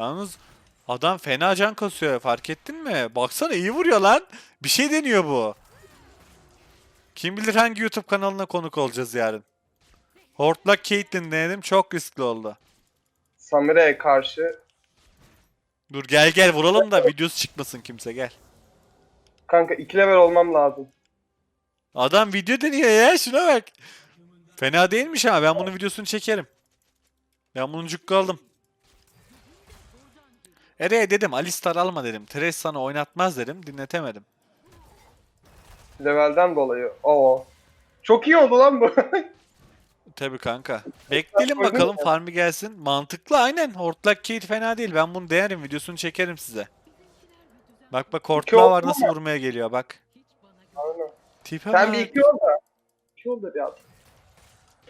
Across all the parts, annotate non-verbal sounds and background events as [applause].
Yalnız adam fena can kasıyor fark ettin mi? Baksana iyi vuruyor lan. Bir şey deniyor bu. Kim bilir hangi YouTube kanalına konuk olacağız yarın. Hortlak Caitlyn denedim çok riskli oldu. Samira'ya karşı. Dur gel gel vuralım da videosu çıkmasın kimse gel. Kanka 2 level olmam lazım. Adam video deniyor ya şuna bak. Fena değilmiş ama ben bunun videosunu çekerim. Ben bunun cukka aldım. Ere'ye dedim Alistar alma dedim. Thresh sana oynatmaz dedim. Dinletemedim. Levelden dolayı. Oo. Çok iyi oldu lan bu. [laughs] Tabii kanka. Bekleyelim bakalım farmı gelsin. Mantıklı aynen. Hortlak Kate fena değil. Ben bunu denerim. Videosunu çekerim size. Bak bak hortlağı var nasıl vurmaya geliyor bak. Aynen. Tipe Sen bir iki ol da. İki ol da bir at.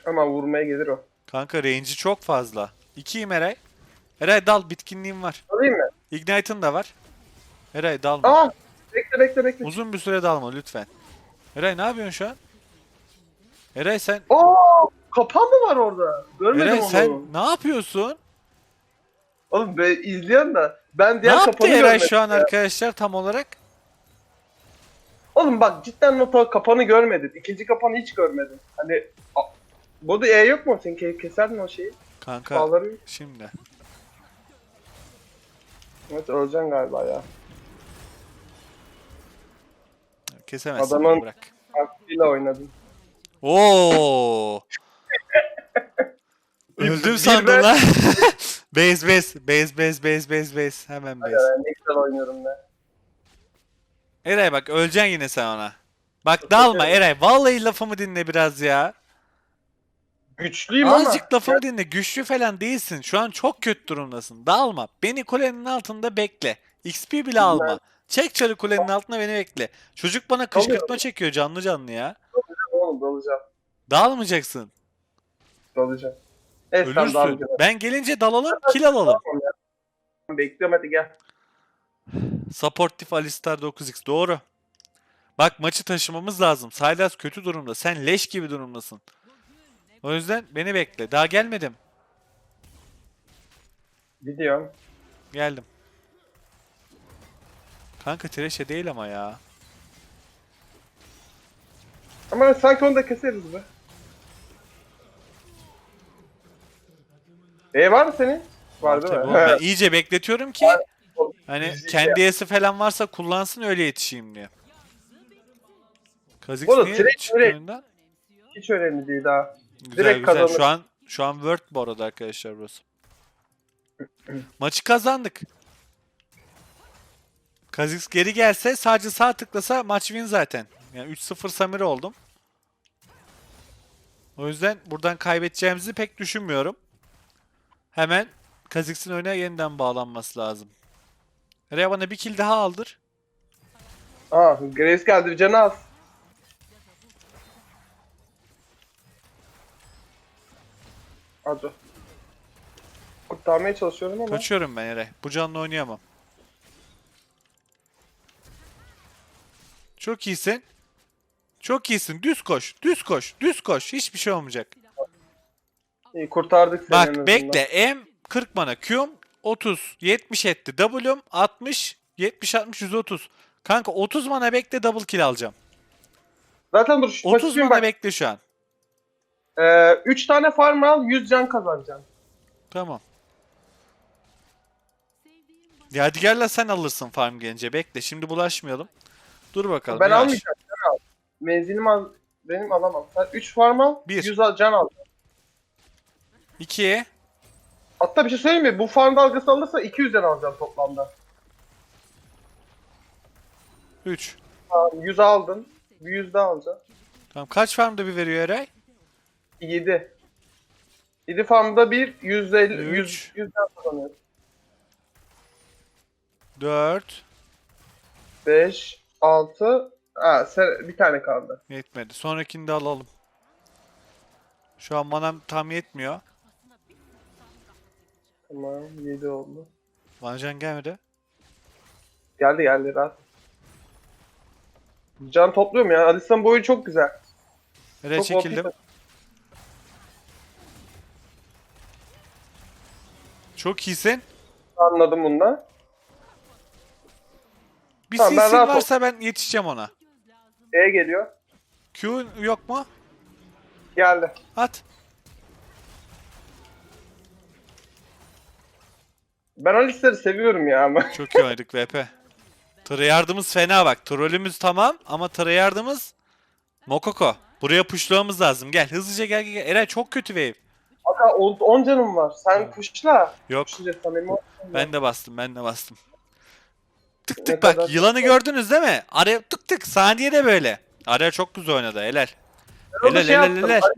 Ama vurmaya gelir o. Kanka range'i çok fazla. İkiyim Eray. Eray dal bitkinliğim var. Alayım mı? Ignite'ın da var. Eray dalma. Aa! Bekle bekle bekle. Uzun bir süre dalma lütfen. Eray ne yapıyorsun şu an? Eray sen Oo! Kapan mı var orada? Görmedim Eray onu. sen ne yapıyorsun? Oğlum be izleyen de. Ben Ne diğer yaptı kapanı Eray görmedim. şu an ya. arkadaşlar tam olarak? Oğlum bak cidden nota kapanı görmedim. İkinci kapanı hiç görmedim. Hani a- Burada E yok mu? Sen ke- keserdin o şeyi. Kanka Bağları. şimdi. Evet öleceksin galiba ya. Kesemezsin Adamın- bırak. Aklıyla oynadın. Oo. [laughs] Öldüm sandım lan. [laughs] base base base base base base base hemen base. Ne güzel oynuyorum ben. Eray bak öleceksin yine sen ona. Bak dalma Eray vallahi lafımı dinle biraz ya. Güçlüyüm ama. Azıcık lafımı dinle. Güçlü falan değilsin. Şu an çok kötü durumdasın. Dağılma. Beni kulenin altında bekle. XP bile alma. Çek çarı kulenin altına beni bekle. Çocuk bana kışkırtma çekiyor canlı canlı ya. Oğlum dalacağım. Dağılmayacaksın. Dalacağım. Evet sen Ölürsün. dalacaksın. Ben gelince dalalım, kill alalım. Bekliyorum hadi gel. Supportif Alistar 9x doğru. Bak maçı taşımamız lazım. Sylas kötü durumda. Sen leş gibi durumdasın. O yüzden beni bekle. Daha gelmedim. Gidiyorum. Geldim. Kanka Thresh'e değil ama ya. Ama sanki onu da keseriz be. E var mı senin? Var değil Tabii mi? oğlum, ben [laughs] iyice bekletiyorum ki hani İzleyeceğim. kendi esi falan varsa kullansın öyle yetişeyim diye. Kazix Oğlum, niye Thresh çıktı öyle- oyundan? Hiç önemli değil ha. Güzel direkt güzel. kazanır. Şu an şu an Word bu arada arkadaşlar burası. [clears throat] Maçı kazandık. Kazix geri gelse sadece sağ tıklasa maç win zaten. Yani 3-0 Samir oldum. O yüzden buradan kaybedeceğimizi pek düşünmüyorum. Hemen Kazix'in oyuna yeniden bağlanması lazım. Nereye bana bir kill daha aldır. Aa Grace geldi canı az. Hadi. Kurtarmaya çalışıyorum ama. Kaçıyorum ben Eray. Bu canlı oynayamam. Çok iyisin. Çok iyisin. Düz koş. Düz koş. Düz koş. Hiçbir şey olmayacak. İyi kurtardık seni en Bak azından. bekle. M 40 mana. Q'm 30. 70 etti. W'm 60. 70 60 130. Kanka 30 mana bekle double kill alacağım. Zaten dur şu 30 pasifim mana bak. bekle şu an. Ee, 3 tane farm al 100 can kazanacaksın. Tamam. Yadigar'la sen alırsın farm gelince. Bekle. Şimdi bulaşmayalım. Dur bakalım. ben yavaş. almayacağım can al. Menzilim al. Benim alamam. Sen 3 farm al Bir. 100 al- can al. 2. Hatta bir şey söyleyeyim mi? Bu farm dalgası alırsa 200 can alacağım toplamda. 3. Tamam 100 aldın. Bir 100 daha alacaksın. Tamam kaç farmda bir veriyor Eray? 7. 7 farmda bir 150 Üç. 100 100 can kazanıyor. 4. 5 6 Ha bir tane kaldı. Yetmedi. Sonrakini de alalım. Şu an manam tam yetmiyor. Tamam 7 oldu. Vancan gelmedi. Geldi geldi rahat. Can topluyorum ya. Alistan boyu çok güzel. Nereye Çok çekildim? OP. Çok iyisin. Anladım bunda. Bir Tamam, ben CC rahat ol- varsa ben yetişeceğim ona. E geliyor. Q yok mu? Geldi. At. Ben Alistar'ı seviyorum ya ama. Çok iyi oynadık VP. Tryhard'ımız fena bak. Trollümüz tamam ama Tryhard'ımız Mokoko. Buraya pushlamamız lazım. Gel hızlıca gel gel. gel. Eren çok kötü wave. Aka 10 canım var. Sen kuşla. Yok Kuşla ol. ben de bastım ben de bastım. Tık Ne tık kadar- bak yılanı gördünüz değil mi? Araya tık tık saniyede böyle. Araya çok güzel oynadı helal. Ben Helal, şey helal, yaptım. helal. Ali,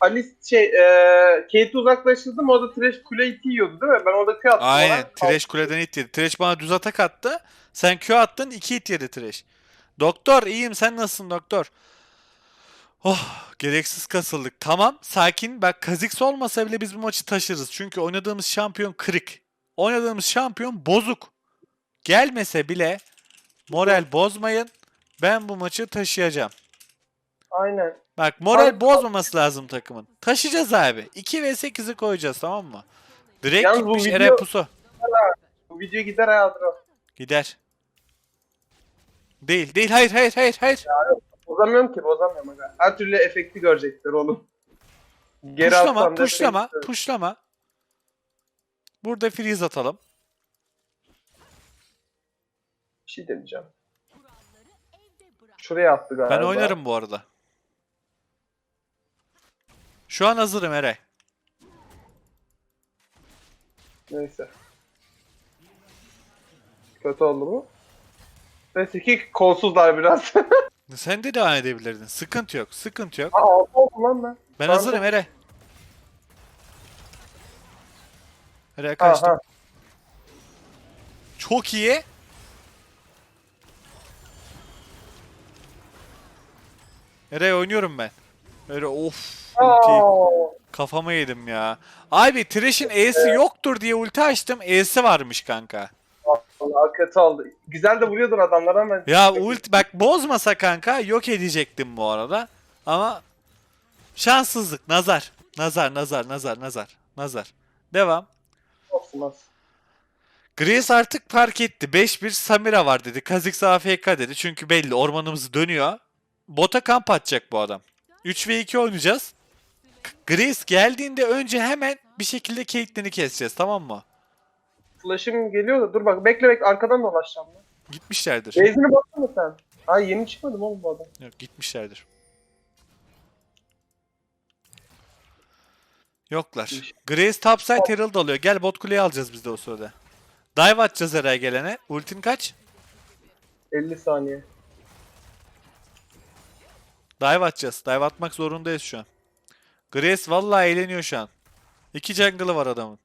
Ali şey e, Kate'i uzaklaştırdım. O da trash kule iti yiyordu değil mi? Ben orada Q attım. Aynen. ona. Trash kuleden hit yedi. Trash bana düz atak attı. Sen Q attın 2 hit yedi Trash. Doktor iyiyim sen nasılsın doktor? Oh gereksiz kasıldık. Tamam sakin. Bak Kha'Zix olmasa bile biz bu maçı taşırız. Çünkü oynadığımız şampiyon kırık. Oynadığımız şampiyon bozuk. Gelmese bile moral bozmayın. Ben bu maçı taşıyacağım. Aynen. Bak moral Abi- bozmaması lazım takımın. Taşıyacağız abi. 2 ve 8'i koyacağız tamam mı? Direkt Yalnız bu gitmiş video- Pusu. Bu video gider o. Gider. Değil, değil. Hayır, hayır, hayır, hayır. Bozamıyorum ki bozamıyorum. Aga. Her türlü efekti görecekler oğlum. Geri Puşlama, atsam da puşlama, efekti- puşlama. Burada freeze atalım. Bir şey deneyeceğim. Şuraya attı galiba. Ben oynarım bu arada. Şu an hazırım Eray. Neyse. Kötü oldu mu? Neyse ki kolsuzlar biraz. [laughs] Sen de devam edebilirdin. Sıkıntı yok, sıkıntı yok. Aa altı oldu lan ben. Ben de- hazırım Eray. Eray kaçtım. Aha. Çok iyi. Eray oynuyorum ben. Öyle of. ultiyi Aa, Kafama yedim ya. Abi Thresh'in E'si yoktur diye ulti açtım. E'si varmış kanka. Vallahi kötü oldu. Güzel de vuruyordun adamlar ama. Ya ulti bak bozmasa kanka yok edecektim bu arada. Ama şanssızlık. Nazar. Nazar, nazar, nazar, nazar. Nazar. Devam. Olsun olsun. Grace artık fark etti. 5-1 Samira var dedi. Kha'Zix AFK dedi. Çünkü belli ormanımız dönüyor. Bota kamp atacak bu adam. 3 ve 2 oynayacağız. Grace geldiğinde önce hemen bir şekilde Caitlyn'i keseceğiz tamam mı? Flash'ım geliyor da dur bak bekle bekle arkadan dolaşacağım. lan. Gitmişlerdir. Base'ine baksana sen. Ay yeni çıkmadım oğlum bu adam. Yok gitmişlerdir. Yoklar. Grace topside Herald alıyor. Gel bot kuleyi alacağız biz de o sırada. Dive atacağız herhalde gelene. Ultin kaç? 50 saniye. Dive atacağız. Dive atmak zorundayız şu an. Grace vallahi eğleniyor şu an. İki jungle'ı var adamın.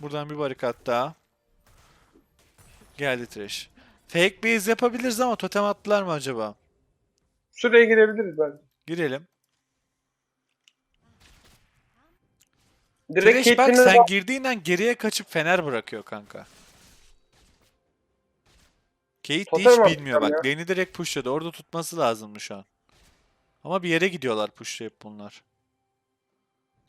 Buradan bir barikat daha. Geldi Thresh. Fake base yapabiliriz ama totem attılar mı acaba? Şuraya girebiliriz bence. Girelim. Direkt Thresh bak sen girdiğinden geriye kaçıp fener bırakıyor kanka. Kate Totem hiç mi bilmiyor bak. Lane'i direkt pushladı. Orada tutması lazımdı şu an. Ama bir yere gidiyorlar pushlayıp bunlar.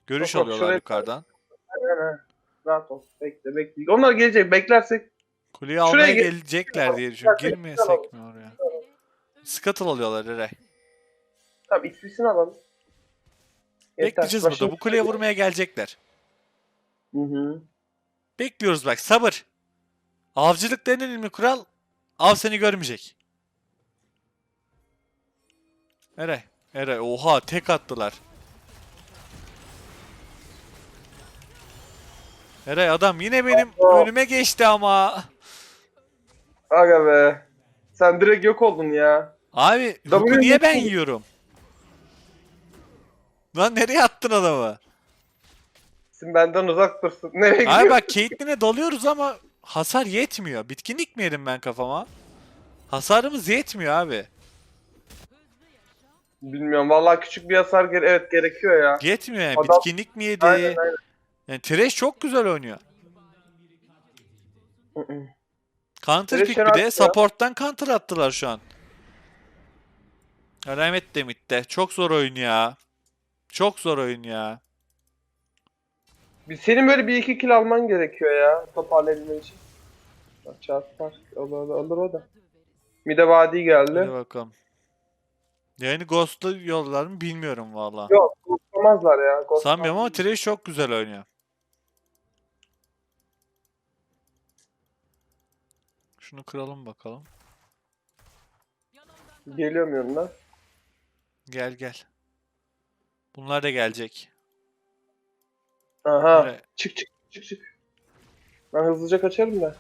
Görüş Yok, alıyorlar şuraya- yukarıdan. Aynen. Rahat ol. Bekle bekle. Onlar gelecek. Beklersek Kuleyi almaya gel- gelecekler diye düşünüyorum. Girmeyesek mi oraya? Scuttle alıyorlar Eray. tamam XP'sini alalım. Yeter. Bekleyeceğiz Başım- burada. Bu kuleye vurmaya gelecekler. Hı hı. Bekliyoruz bak sabır. Avcılık en önemli kural av seni görmeyecek. Eray. Eray oha tek attılar. Eray adam yine benim Allah. önüme geçti ama. Aga be. Sen direkt yok oldun ya. Abi Hook'u niye ben yiyorum? Lan nereye attın adamı? Sen benden uzak dursun. [laughs] Nereye Abi gidiyorsun? bak Caitlyn'e dalıyoruz ama hasar yetmiyor. Bitkinlik mi yedim ben kafama? Hasarımız yetmiyor abi. Bilmiyorum. Vallahi küçük bir hasar gere evet gerekiyor ya. Yetmiyor yani. Adam- Bitkinlik mi yedi? Aynen aynen. Yani Thresh çok güzel oynuyor. Counter Thresh pick bir de support'tan counter attılar şu an. Alamet de midde. Çok zor oyun ya. Çok zor oyun ya. Bir- Senin böyle bir iki kill alman gerekiyor ya toparlayabilmen için. Bak çarp var. Olur, olur, olur o da. Mide vadi geldi. Hadi bakalım. Yani Ghost'u yollar mı bilmiyorum valla. Yok, ghostlamazlar ya. Sanmıyorum ama Thresh çok güzel oynuyor. Şunu kıralım bakalım. Geliyorum yanına. Gel gel. Bunlar da gelecek. Aha. Buraya- Çık çık çık çık. Ben hızlıca kaçarım da.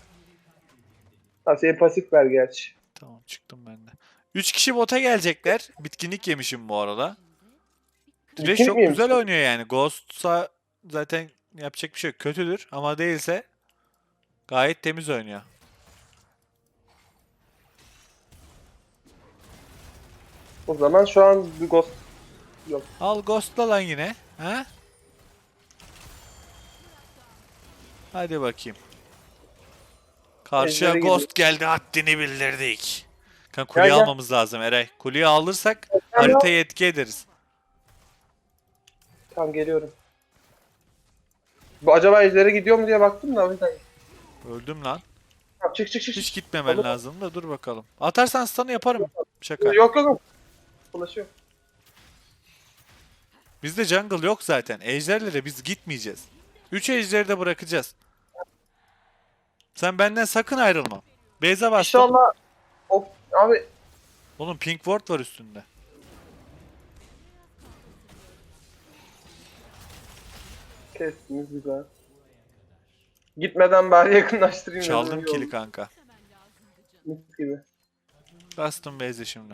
Ha senin pasif ver gerçi. Tamam çıktım ben de. 3 kişi bota gelecekler. Bitkinlik yemişim bu arada. Bitkinlik çok mi yemişsin? güzel oynuyor yani. Ghost'sa zaten yapacak bir şey yok. Kötüdür ama değilse gayet temiz oynuyor. O zaman şu an bir ghost yok. Al Ghost'la lan yine. Ha? Hadi bakayım. Karşıya Ejderi Ghost geldi haddini bildirdik. Kan kuleyi Gel, gel. almamız lazım Eray. Kuleyi alırsak Gel, haritaya etki ederiz. Tamam geliyorum. Bu acaba ejderi gidiyor mu diye baktım da o yüzden. Öldüm lan. Tamam, çık çık çık. Hiç gitmemen Olur. lazım da dur bakalım. Atarsan stun'ı yaparım. Şaka. Yok yok yok. Ulaşıyor. Bizde jungle yok zaten. Ejderlere biz gitmeyeceğiz. 3 ejderi de bırakacağız. Sen benden sakın ayrılma. Beyza bastım. İnşallah of abi Oğlum pink ward var üstünde. kestiniz güzel. Gitmeden bari yakınlaştırayım. dedim, Çaldım iyi kili oldu. kanka. Mis gibi. Bastım Beyze şimdi.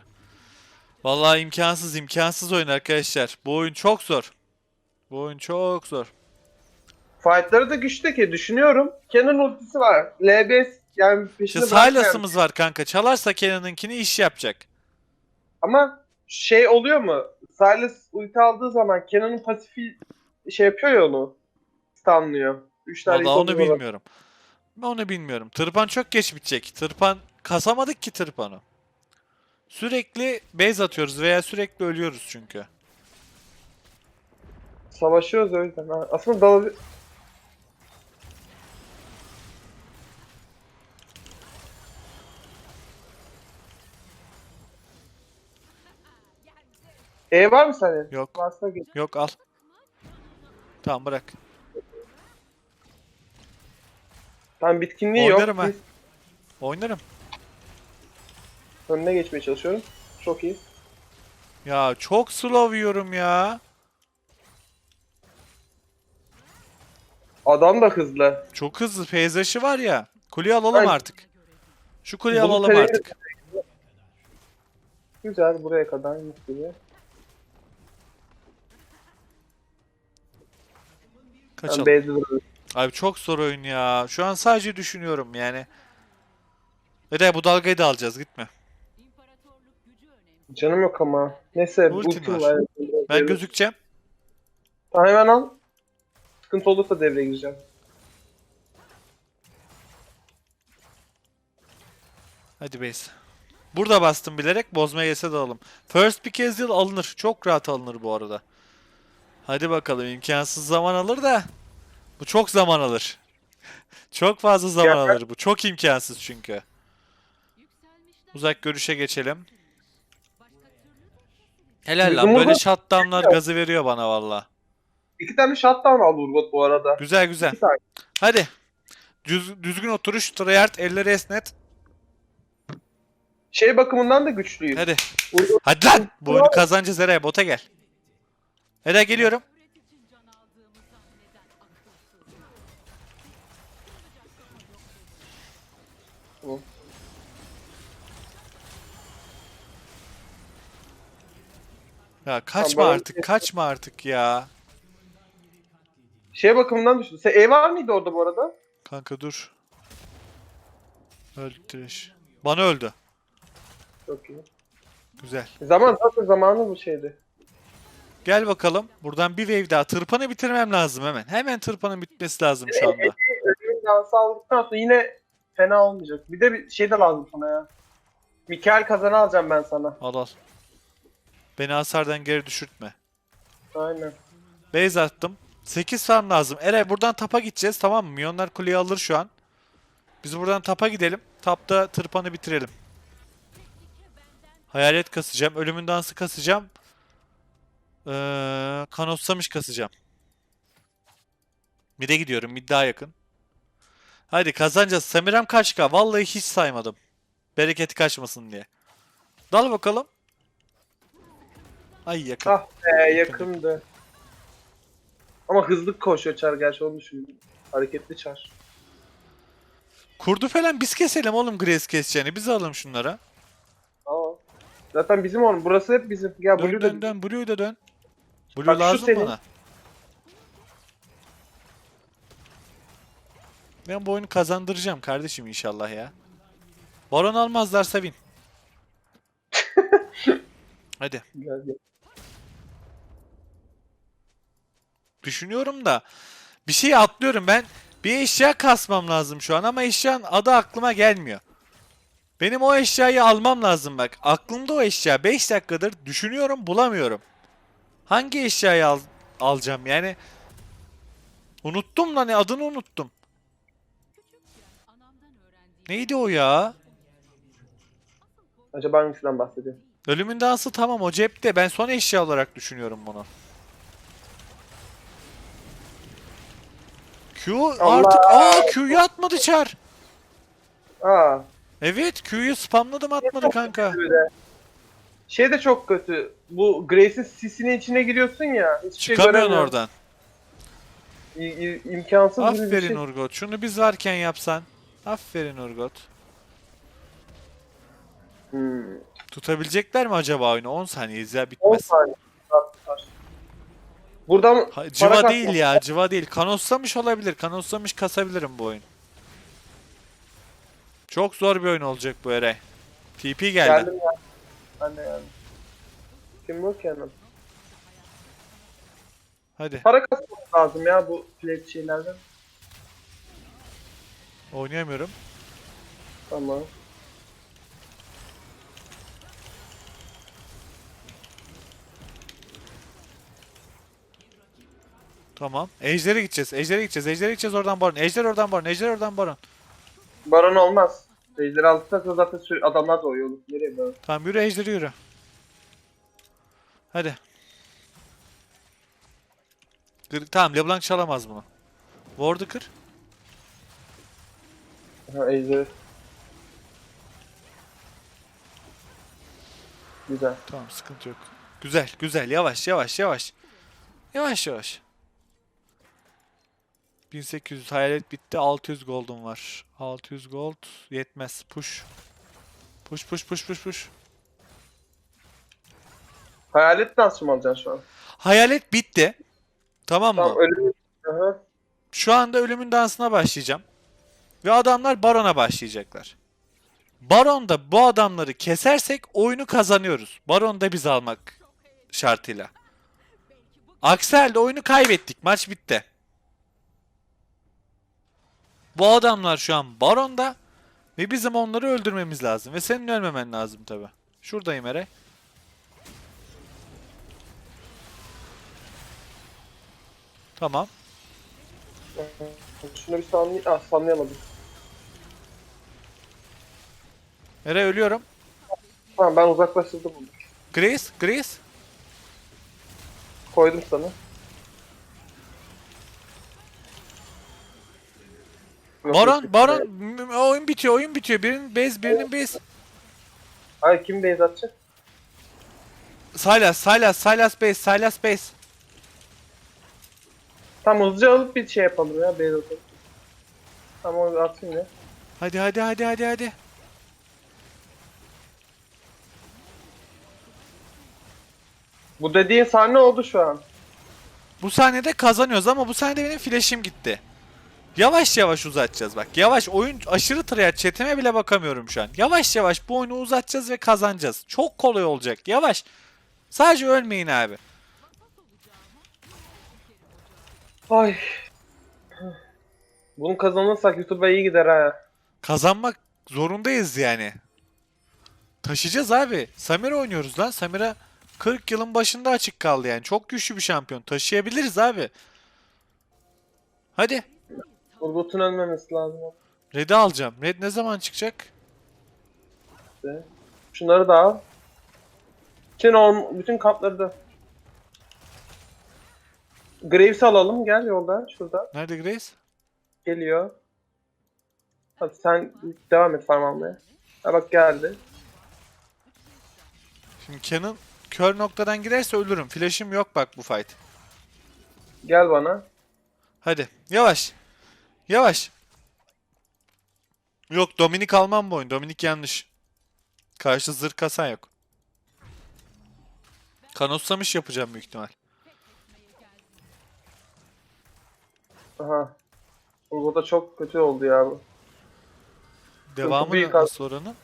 Vallahi imkansız imkansız oyun arkadaşlar. Bu oyun çok zor. Bu oyun çok zor. Fight'ları da güçlü ki düşünüyorum. Kenan ultisi var. LBS yani İşte peşinde bırakmayan. Sylas'ımız var kanka. Çalarsa Kenan'ınkini iş yapacak. Ama şey oluyor mu? Silas ulti aldığı zaman Kenan'ın pasifi şey yapıyor ya onu. Stunlıyor. 3 tane Vallahi onu ilk olarak. bilmiyorum. Onu bilmiyorum. Tırpan çok geç bitecek. Tırpan kasamadık ki tırpanı. Sürekli base atıyoruz veya sürekli ölüyoruz çünkü. Savaşıyoruz o yüzden. Ha. Aslında dalabi... E var mı senin? Yok. Varsa git. Yok al. Tamam bırak. Tamam bitkinliği Oynarım yok. ha. Biz Oynarım. Önüne geçmeye çalışıyorum. Çok iyi. Ya çok slow yiyorum ya. Adam da hızlı. Çok hızlı peyzajı var ya. Kuleyi alalım Ben- artık. Şu kuleyi Bunu alalım kaleye- artık. Güzel buraya kadar gibi. Ben Kaçalım. Abi çok zor oyun ya. Şu an sadece düşünüyorum yani. Ede bu dalgayı da alacağız gitme. Canım yok ama. Neyse ultim var. var. Ben gözükeceğim. Tamam hemen al. Sıkıntı olursa devreye gireceğim. Hadi base. Burada bastım bilerek bozmaya yese de alalım. First pick yıl alınır. Çok rahat alınır bu arada. Hadi bakalım imkansız zaman alır da. Bu çok zaman alır. [laughs] çok fazla zaman alır bu. Çok imkansız çünkü. Uzak görüşe geçelim. Helal lan böyle shutdownlar gazı veriyor bana valla. İki tane shutdown aldı Urgot bu arada. Güzel güzel. İki tane. Hadi. Düz, düzgün oturuş, tryhard, elleri esnet. Şey bakımından da güçlüyüz. Hadi. Urgot Hadi lan. Bu oyunu kazanacağız Eray. Bota gel. Eray geliyorum. Tamam. Ya kaçma Tamam, artık. Kaçma artık ya. şey bakımından düştü. Sen E var mıydı orada bu arada? Kanka dur. Öldü trash. Bana öldü. Çok iyi. Güzel. Zaman zaten zamanı bu şeydi. Gel bakalım. Buradan bir wave daha. Tırpanı bitirmem lazım hemen. Hemen tırpanın bitmesi lazım şu anda. Ölümün dansı aldıktan sonra yine fena olmayacak. Bir de bir şey de lazım sana ya. Mikael kazanı alacağım ben sana. Al al. Beni hasardan geri düşürtme. Aynen. Base attım. 8 farm lazım. Eray buradan tapa gideceğiz tamam mı? Milyonlar kuleyi alır şu an. Biz buradan tapa gidelim. Tapta tırpanı bitirelim. Hayalet kasacağım. Ölümün dansı kasacağım. Ee, kanotsamış kasacağım. Mid'e gidiyorum. Mid daha yakın. Hadi kazanacağız. Samirem kaç k? Vallahi hiç saymadım. Bereketi kaçmasın diye. Dal bakalım. Ay yakın. Ah be yakındı. Ama hızlı koşuyor Çar gerçi onu düşündüm. Hareketli Çar. Kurdu falan biz keselim oğlum Grace keseceğini. Biz alalım şunlara. Aa. Zaten bizim oğlum. Burası hep bizim. Ya Dön Blue dön da dön. Blue'yu da dön. Blue Bak şu lazım senin. bana. Ben bu oyunu kazandıracağım kardeşim inşallah ya. Baron almazlarsa win. [laughs] Hadi. Güzel. Düşünüyorum da bir şey atlıyorum ben. Bir eşya kasmam lazım şu an ama eşyanın adı aklıma gelmiyor. Benim o eşyayı almam lazım bak. Aklımda o eşya 5 dakikadır düşünüyorum bulamıyorum. Hangi eşyayı al alacağım yani? Unuttum lan adını unuttum. Neydi o ya? Acaba hangisinden bahsediyor? Ölümün dansı tamam o cepte. Ben son eşya olarak düşünüyorum bunu. Q artık aa Q'yu atmadı çar. Aa. Evet Q'yu spamladım atmadı kanka. Şey de çok kötü. Bu Grace'in sisinin içine giriyorsun ya. Hiçbir şey Çıkamıyorsun oradan. İ- i- imkansız gibi bir Aferin şey. Urgot. Şunu biz varken yapsan. Aferin Urgot. Hmm. Tutabilecekler mi acaba oyunu? 10 saniye ya 10 bitmez. saniye. Buradan Ha, para civa değil ya civa değil. Kanoslamış olabilir. Kanoslamış kasabilirim bu oyun. Çok zor bir oyun olacak bu Eray. TP geldi. Geldim ya. Ben de geldim. Kim bu ki yanım? Hadi Para kasmak lazım ya bu plate şeylerden. oynayamıyorum. Tamam. Tamam. Ejder'e gideceğiz. Ejder'e gideceğiz. Ejder'e gideceğiz oradan baron. Ejder oradan baron. Ejder oradan baron. Baron olmaz. Ejder aldıktan zaten adamlar doğuyor oğlum. Nereye baron? Tamam yürü Ejder'e yürü. Hadi. Kır- Tamam LeBlanc çalamaz bunu. Ward'u kır. Ha Ejder. Güzel. Tamam sıkıntı yok. Güzel güzel yavaş yavaş yavaş. Yavaş yavaş. 1800 hayalet bitti 600 gold'um var. 600 gold yetmez. Push. Push push push push push. Hayalet dansı mı alacaksın şu an? Hayalet bitti. Tamam mı? Tamam ölüm. Aha. Şu anda ölümün dansına başlayacağım. Ve adamlar Baron'a başlayacaklar. Baron'da bu adamları kesersek oyunu kazanıyoruz. Baron'da biz almak şartıyla. Aksi halde oyunu kaybettik. Maç bitti. Bu adamlar şu an Baron'da ve bizim onları öldürmemiz lazım. Ve senin ölmemen lazım tabi. Şuradayım Ere. Tamam. Şunu bir sanlay... Ah sanlayamadım. Ere ölüyorum. Tamam ben uzaklaştırdım bunu. Grace, Grace. Koydum sana. Yok, yok, Baron. Baron m- oyun bitiyor, oyun bitiyor. Birinin base, birinin base. Ay kim base atacak? Silas, Silas, Silas base, Silas base. Tamam hızlıca alıp bir şey yapalım ya base atalım. Tamam onu atayım ya. Hadi hadi hadi hadi hadi. Bu dediğin sahne oldu şu an. Bu sahnede kazanıyoruz ama bu sahnede benim flash'im gitti. Yavaş yavaş uzatacağız bak. Yavaş oyun aşırı tryhard chatime bile bakamıyorum şu an. Yavaş yavaş bu oyunu uzatacağız ve kazanacağız. Çok kolay olacak. Yavaş. Sadece ölmeyin abi. Ay. Bunu kazanırsak YouTube'a iyi gider ha. Kazanmak zorundayız yani. Taşıyacağız abi. Samira oynuyoruz lan. Samira 40 yılın başında açık kaldı yani. Çok güçlü bir şampiyon. Taşıyabiliriz abi. Hadi. Urgut'un ölmemesi lazım. Red'i alacağım. Red ne zaman çıkacak? işte. Şunları da al. Bütün, on, bütün kampları da. Graves'i alalım. Gel yolda. Şurada. Nerede Grace? Geliyor. Hadi sen devam et farm almaya. Ha bak geldi. Şimdi Canon kör noktadan girerse ölürüm. Flash'im yok bak bu fight. Gel bana. Hadi. Yavaş. Yavaş. Yok Dominik almam bu oyun. Dominik yanlış. Karşı zırh kasan yok. Kanotsamış yapacağım büyük ihtimal. Aha. Urgut'a çok kötü oldu ya bu. Devamı büyük nasıl oranın?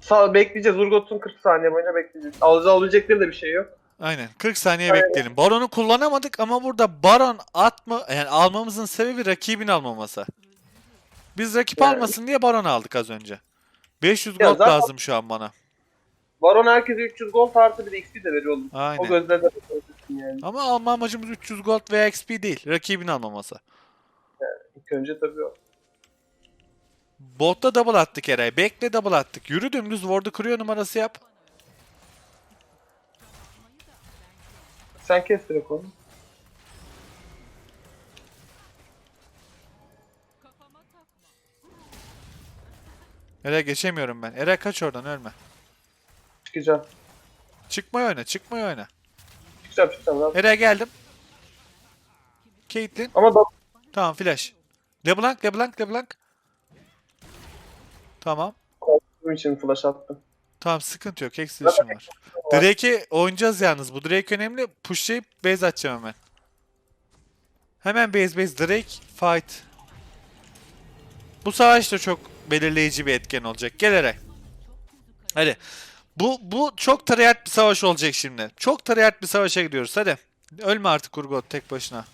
Sağ bekleyeceğiz. Urgut'un 40 saniye boyunca bekleyeceğiz. Alacağı alabilecekleri de bir şey yok. Aynen. 40 saniye Aynen. bekleyelim. Baron'u kullanamadık ama burada Baron atma yani almamızın sebebi rakibin almaması. Biz rakip Yani- almasın diye Baron aldık az önce. 500 Ya gold lazım şu an bana. Baron herkese 300 gold artı bir XP de veriyor oğlum. O Aynen. gözlerden yani. Ama alma amacımız 300 gold veya XP değil. Rakibin almaması. İlk önce tabii o. Botta double attık Eray. Bekle double attık. Yürü dümdüz ward'u kırıyor numarası yap. Sen kes direkt onu. Eray geçemiyorum ben. Eray kaç oradan ölme. Çıkacağım. Çıkmayı oyna. Çıkmayı oyna. Çıkacağım çıkacağım. Lan. Eray geldim. Caitlyn. Ama da Tamam flash. LeBlanc, LeBlanc, LeBlanc. Tamam. korktuğum için flash attım. Tamam sıkıntı yok. Exilation [laughs] var. Drake'i oynayacağız yalnız. Bu Drake önemli. Pushlayıp base atacağım hemen. Hemen base base Drake fight. Bu savaş da çok belirleyici bir etken olacak. Gel Eray. Hadi. Bu bu çok tryhard bir savaş olacak şimdi. Çok tryhard bir savaşa gidiyoruz. Hadi. Ölme artık Urgot tek başına.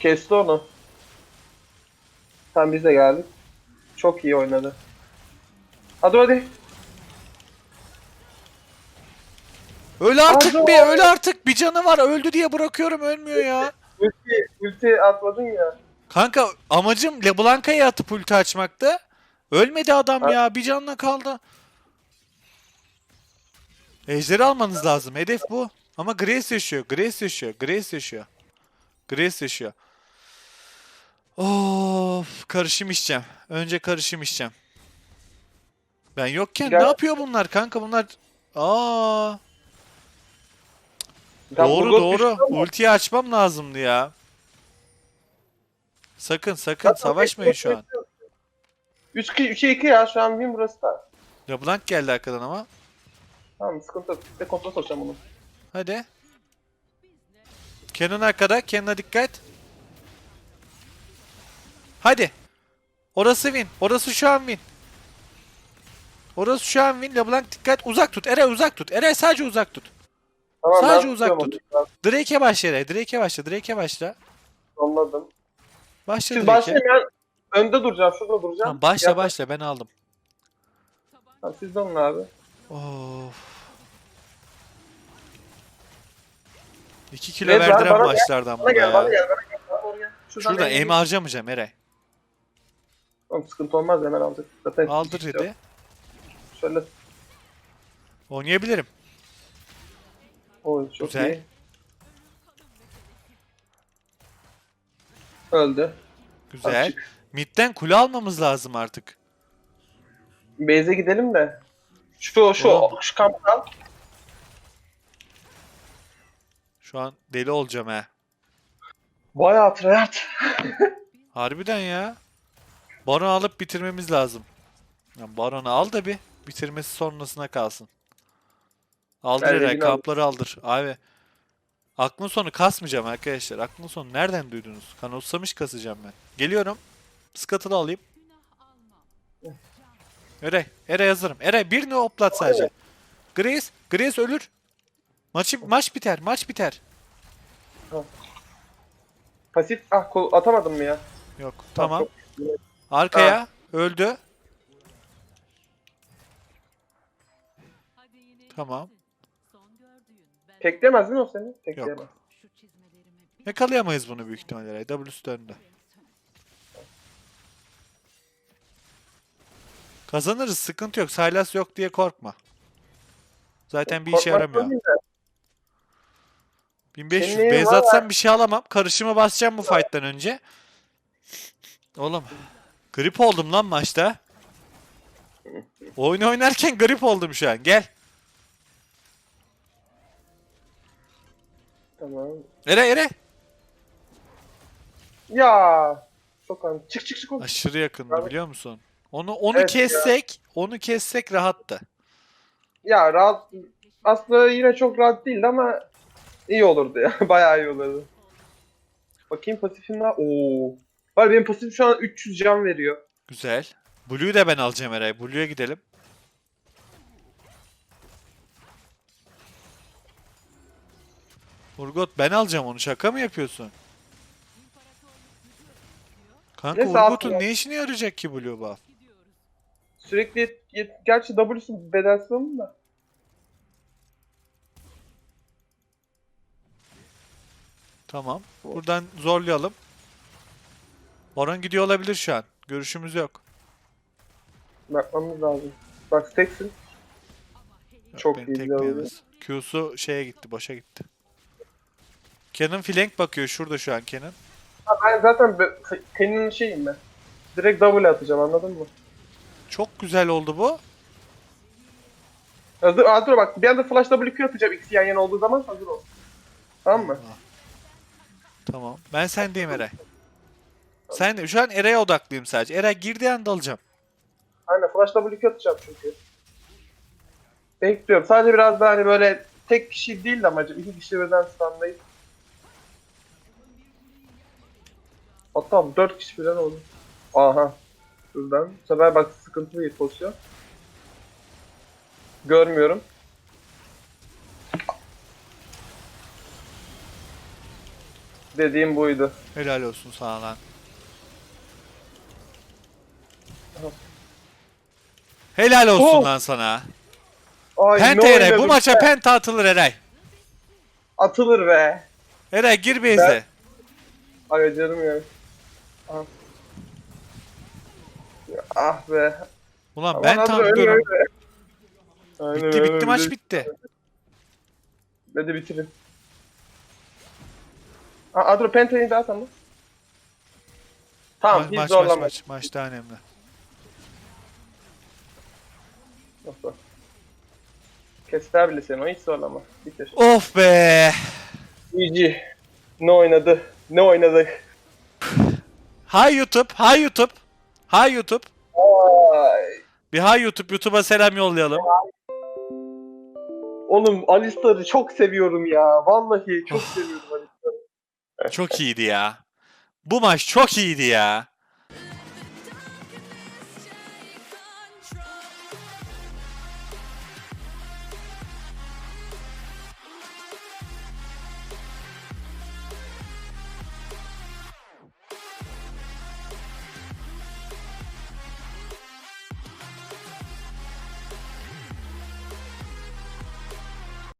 Kesti onu. Sen biz de geldik. Çok iyi oynadı. Hadi hadi. Öl artık Hadi bir, öl artık. Bir canı var. Öldü diye bırakıyorum. Ölmüyor ya. Ulti, ulti atmadın ya. Kanka amacım LeBlanc'a'ya atıp ulti açmaktı. Ölmedi adam Ha. ya. Bir canla kaldı. Ejderi almanız lazım. Hedef bu. Ama Grace yaşıyor. Grace yaşıyor. Grace yaşıyor. Grace yaşıyor. Of, karışım içeceğim. Önce karışım içeceğim. Ben yokken Gel. ne yapıyor bunlar kanka? Bunlar Aa, Tam doğru doğru. düştü ama- Ultiyi açmam lazımdı ya. Sakın sakın savaşmayın şu an. 3-2 3-2 ya şu an win burası da. LeBlanc geldi arkadan ama. Tamam sıkıntı yok. Bir de kontrol sokacağım bunu. Hadi. Canon arkada. Canon'a dikkat. Hadi. Orası win. Orası şu an win. Orası şu an win. LeBlanc dikkat. Uzak tut. Eray uzak tut. Eray sadece uzak tut. Tamam, Sadece ben uzak tut. Drake'e başla Eray. Drake'e başla. Drake'e başla. Anladım. Başla Siz başlayın ben önde duracağım. Şurada duracağım. Tamam, başla Gel- başla. Ben aldım. Tamam, siz de onun abi. Of. 2 kilo var, verdiren bana gel, maçlardan Bana bu gel, bana ya. gel, bana gel. Bana gel. Şuradan Şurada aim harcamayacağım Eray. Tamam, sıkıntı olmaz hemen aldık. Zaten Aldır işte dedi. Şöyle. Oynayabilirim. Oy çok Güzel. iyi. Öldü. Güzel. Açık. Mid'den kule almamız lazım artık. Base'e gidelim de. Şu şu Oğlum. şu kamptan. Şu an deli olacağım he. Bayağı tryhard. Harbiden ya. Baron alıp bitirmemiz lazım. Ya Baron'u al da bir. Bitirmesi sonrasına kalsın. Aldır Eray. Kampları aldır. Abi. Aklın sonu kasmayacağım arkadaşlar. Aklın sonu nereden duydunuz? Kanotsamış kasacağım ben. Geliyorum. Scuttle'ı alayım. Eray. Eray hazırım. Eray birini oplat sadece. Grace. Grace ölür. Maçı, maç biter. Maç biter. Pasif ah kol atamadım mı ya? Yok. Tamam. Arkaya. Öldü. Tamam. Teklemez mi o seni? Tekleyemez. Yakalayamayız bunu büyük ihtimalle. W'su döndü. Kazanırız sıkıntı yok. Sylas yok diye korkma. Zaten bir işe Korkmak yaramıyor. değil de. 1500 Senin var atsam bir şey alamam. Karışımı basacağım bu fight'tan önce. Oğlum. Grip oldum lan maçta. Oyun oynarken grip oldum şu an. Gel. Tamam. Ere ere. Ya. Çok an. Çık çık çık. Aşırı yakındı Abi. biliyor musun? Onu onu Evet ya. kessek, onu kessek rahattı. Ya rahat. Aslında yine çok rahat değildi ama iyi olurdu ya. [laughs] Bayağı iyi olurdu. Bakayım pasifim var. Oo. Var benim pasifim şu an 300 can veriyor. Güzel. Blue'yu da ben alacağım Eray. Blue'ya gidelim. Urgot ben alacağım onu. Şaka mı yapıyorsun? Kanka Neyse Urgot'un ne işine yarayacak ki Blue buff? Sürekli yet, yet- gerçi W'su bedelsiz onun da. Tamam. Buradan zorlayalım. Baron gidiyor olabilir şu an. Görüşümüz yok. Bakmamız lazım. Bak. Yok, Çok iyi, tekleyemez. Q'su şeye gitti, boşa gitti. Canon flank bakıyor şurada şu an Canon. Ha, ben zaten be- Kenan'ın şeyim ben. Direkt W atacağım anladın mı? Çok güzel oldu bu. Hazır, dur bak bir anda flash WQ atacağım ikisi yan yana olduğu zaman hazır ol. Tamam mı? Tamam. Ben sendeyim Eray. Sen de şu an Eray'a odaklıyım sadece. Eray girdiği anda alacağım. Aynen flash WQ atacağım çünkü. Bekliyorum. Sadece biraz daha hani böyle tek kişi değil de amacım. iki kişi birden standlayıp. Hatta dört kişi birden oldu. Aha. Şuradan. Bu sefer bak sıkıntılı bir pozisyon. Görmüyorum. Dediğim buydu. Helal olsun sana lan. Helal olsun Oh! lan sana. Ay, Penta Eray. Bu oynadım maça be. penta atılır Eray. Atılır be. Eray gir base'e. Ay canım ya. Ah. Ya, Ah be. Ulan Aman ben tam öyle, diyorum. öyle. Aynen Bitti öyle, bitti maç bitti. Hadi bitirin. Aa, Adro Penta'yı da at ama. Tamam Ma- hiç maç, maç, zorlama. maç, maç daha önemli. Nasıl? Kestiler bile seni o hiç zorlama. Bitir. Of be. GG. Ne oynadı? Ne oynadı? Hay YouTube, hay YouTube. Hay YouTube. Ay. Bir hay YouTube, YouTube'a selam yollayalım. Oğlum Alistar'ı çok seviyorum ya. Vallahi çok seviyorum Alistar'ı. Çok iyiydi ya. Bu maç çok iyiydi ya.